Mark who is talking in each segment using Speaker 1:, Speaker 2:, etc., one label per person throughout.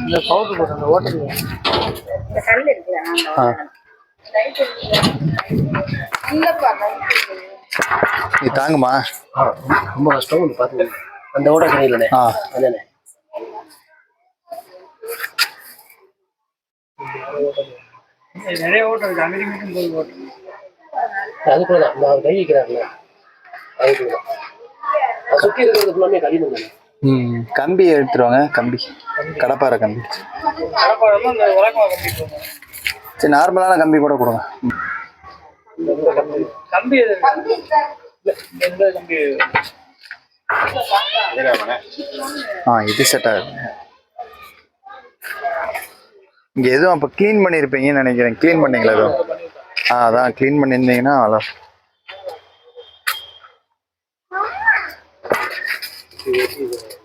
Speaker 1: இந்த பவுடர் போட்டு அந்த ஓட்டல்
Speaker 2: இந்த கல் இருக்குல்ல
Speaker 3: நீ தாங்குமா?
Speaker 1: ரொம்ப கஷ்டம். வந்து பார்த்துக்கோங்க அந்த ஓட்ட கிடையிலண்ணே
Speaker 3: ஆ.
Speaker 1: அதானே
Speaker 4: நிறைய இருக்கு. போய்
Speaker 1: அதுக்குள்ள தான். கை வைக்கிறாருல அதுக்குள்ள தான். சுற்றி இருக்கிறது ஃபுல்லாமே களிமண் தானே.
Speaker 3: ம் கம்பி எடுத்துருவாங்க கம்பி. கடப்பாறை கம்பி. சரி நார்மலான கம்பி கூட கொடுங்க.
Speaker 4: கம்பி
Speaker 3: ஆ இது செட் ஆகுது. இங்கே எதுவும் அப்போ க்ளீன் பண்ணியிருப்பீங்கன்னு நினைக்கிறேன். க்ளீன் பண்ணீங்களா எதுவும்? ஆ அதான் க்ளீன் பண்ணியிருந்தீங்கன்னா அவ்வளோ
Speaker 4: ஜாயிண்டாக தான்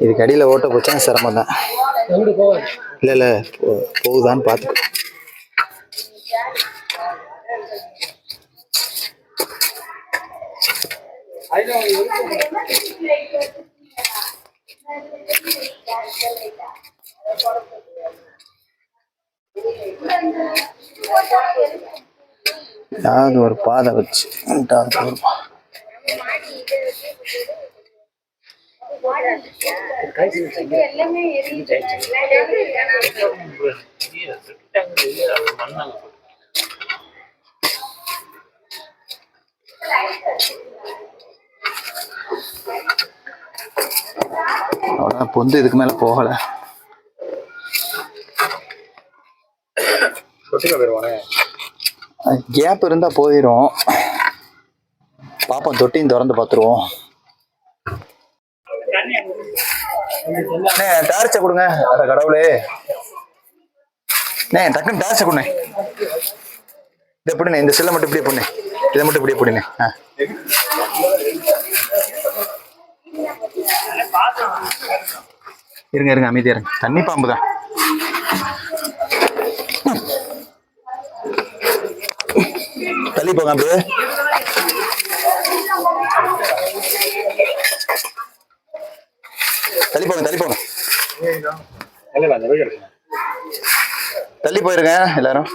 Speaker 3: இதுக்கு அடியில் ஓட்ட போச்சா? சிரமம் தான் இல்லை இல்லை போ- போகுதான்னு பார்த்துக்கோ ஏதாவது ஒரு பாதை வச்சு ஒரு பாதை
Speaker 2: எல்லாமே
Speaker 3: பொந்து இதுக்கு மேலே போகலை. கேப் இருந்தால் போயிடும் பாப்போம் தொட்டியும் திறந்து பார்த்துருவோம். அண்ணே டார்ச்சை கொடுங்க. அட கடவுளே. அண்ணே டக்குன்னு டார்ச்சை கொடுண்ணே. இதை எப்படிண்ணே இந்த செல்லை மட்டும் இப்படியே போண்ணே இதை மட்டும் இப்படியே போடுண்ணே ஆ. இருங்க இருங்க அமைதியா இருங்க. தண்ணி பாம்பு தான். தள்ளி போங்க அப்படியே தள்ளி போங்க தள்ளி போங்க தள்ளி போயிருங்க எல்லாரும்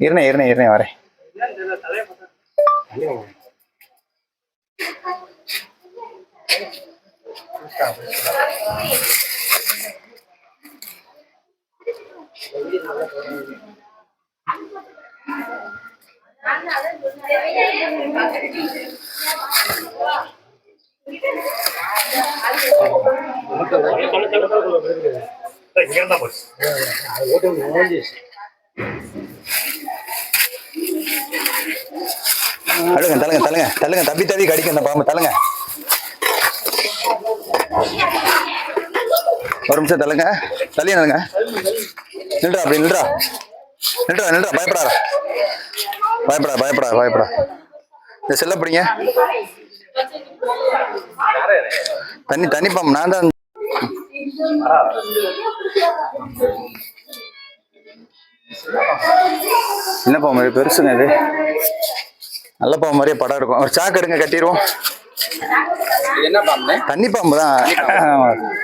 Speaker 3: இருண்ணே இருண்ணே இருண்ணே வரேன்.
Speaker 1: ஓட்ட ஓஞ்சி
Speaker 3: அழுங்க தலுங்க தள்ளுங்க. தள்ளுங்க தப்பி தவி கடிக்க அந்த பாம்பு. தலுங்க ஒரு நிமிஷம் தலுங்க தள்ளி நில்லுங்க. நில்றா அப்படி நில்றா நில்றா நில்றா பயப்படாத. பயப்படா பயப்படா பயப்படா இந்த செல்ல பிடிங்க தண்ணி தண்ணி பாம்பு நான் தான் என்ன பாம்பு இது? பெருசுங்க இது. நல்ல பாம்பு மாதிரியே படம் இருக்கும். ஒரு சாக்கு எடுங்க கட்டிடுவோம். தண்ணி பாம்பு தான்.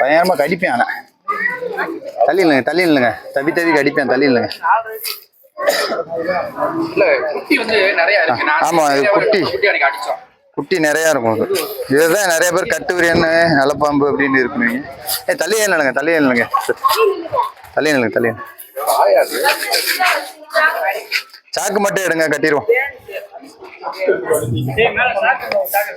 Speaker 3: பயங்கரமா கடிப்பேன் ஆனா. தள்ளி இல்லைங்க தள்ளி இல்லைங்க. தவி தவி கடிப்பேன் தள்ளி இல்லைங்க.
Speaker 5: இல்ல குட்டி வந்து நிறைய இருக்கு. நான்
Speaker 3: ஆமா, இது குட்டி.
Speaker 5: குட்டி அன்னைக்கு அடிச்சோம்.
Speaker 3: குட்டி நிறைய இருக்கும். இது. இதுதான் நிறைய பேர் கட்டுவிரியன்னு நல்ல பாம்பு அப்படின்னு இருக்குங்க. ஏ தள்ளி இல்லைங்க தள்ளி இல்லைங்க தள்ளி இல்லைங்க தள்ளி
Speaker 5: ஆயாது
Speaker 3: சாக்கு மட்டும் எடுங்க கட்டிடுவோம்.
Speaker 4: ஏய், மேல சாக்கு சாக்கு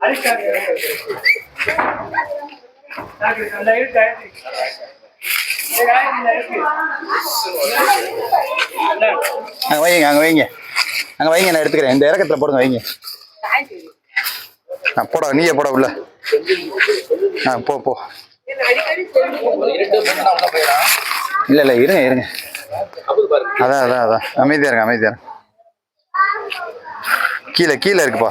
Speaker 4: அரிக்காங்க நல்லா
Speaker 3: அங்கே வைங்க அங்கே வைங்க. அங்கே வைங்க நான் எடுத்துக்கிறேன். இந்த இறக்கத்தில் போடுங்க வைங்க. ஆ போட நீயே போட உள்ள. ஆ போ போ. இல்லை இல்லை இருங்க இருங்க. அதான் அதான் அதான். அமைதியாக இருங்க அமைதியாக இருங்க. கீழே கீழே இருக்குப்பா.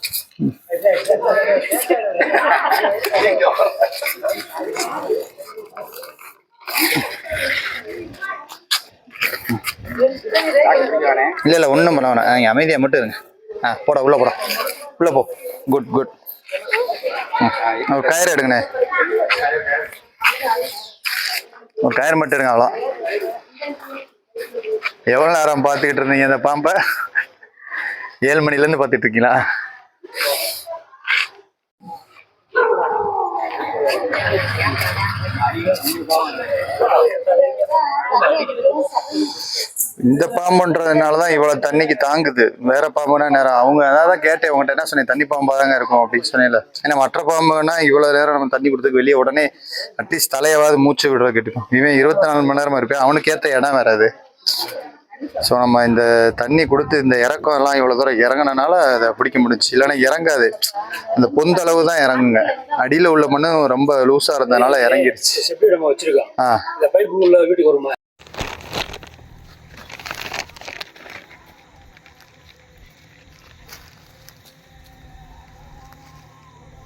Speaker 3: இல்லை இல்லை ஒன்றும் பண்ண வேணாம். நீங்கள் அமைதியாக மட்டும் இருங்க. ஆ போடா உள்ளே போடா. உள்ளே போ. குட் குட் ஒரு கயிறு எடுங்கண்ணே. ஒரு கயிறு மட்டும் எடுங்க அவ்வளோ எவ்வளோ நேரம் பார்த்துக்கிட்டு இருந்தீங்க அந்த பாம்பை? ஏழு மணிலேருந்து பார்த்துட்டு இருக்கீங்களா? இந்த பாம்புன்றதுனால தான் இவ்வளோ தண்ணிக்கு தாங்குது. வேற பாம்புனா நேரம் அவங்க அதான் கேட்டேன் உங்கள்கிட்ட என்ன சொன்னேன் தண்ணி பாம்பாக தாங்க இருக்கும் அப்படின்னு சொன்னேன் ஏன்னா மற்ற பாம்புனா இவ்வளோ நேரம் நம்ம தண்ணி கொடுத்துக்கு வெளியே உடனே அட்லீஸ்ட் தலையாவது மூச்சு விடுற கேட்டுக்கும் இவன் இருபத்தி நாலு மணி நேரமா இருப்பேன். அவனுக்கு ஏற்ற இடம் வேற அது. ஸோ நம்ம இந்த தண்ணி கொடுத்து இந்த இறக்கம் எல்லாம் இவ்வளோ தூரம் இறங்குனனால அதை பிடிக்க முடிஞ்சுச்சு. இல்லைன்னா இறங்காது. அந்த பொந்தளவு தான் இறங்குங்க. அடியில் உள்ள மண்ணு ரொம்ப லூஸாக இருந்ததுனால
Speaker 1: வச்சிருக்கோம்
Speaker 3: ஆ.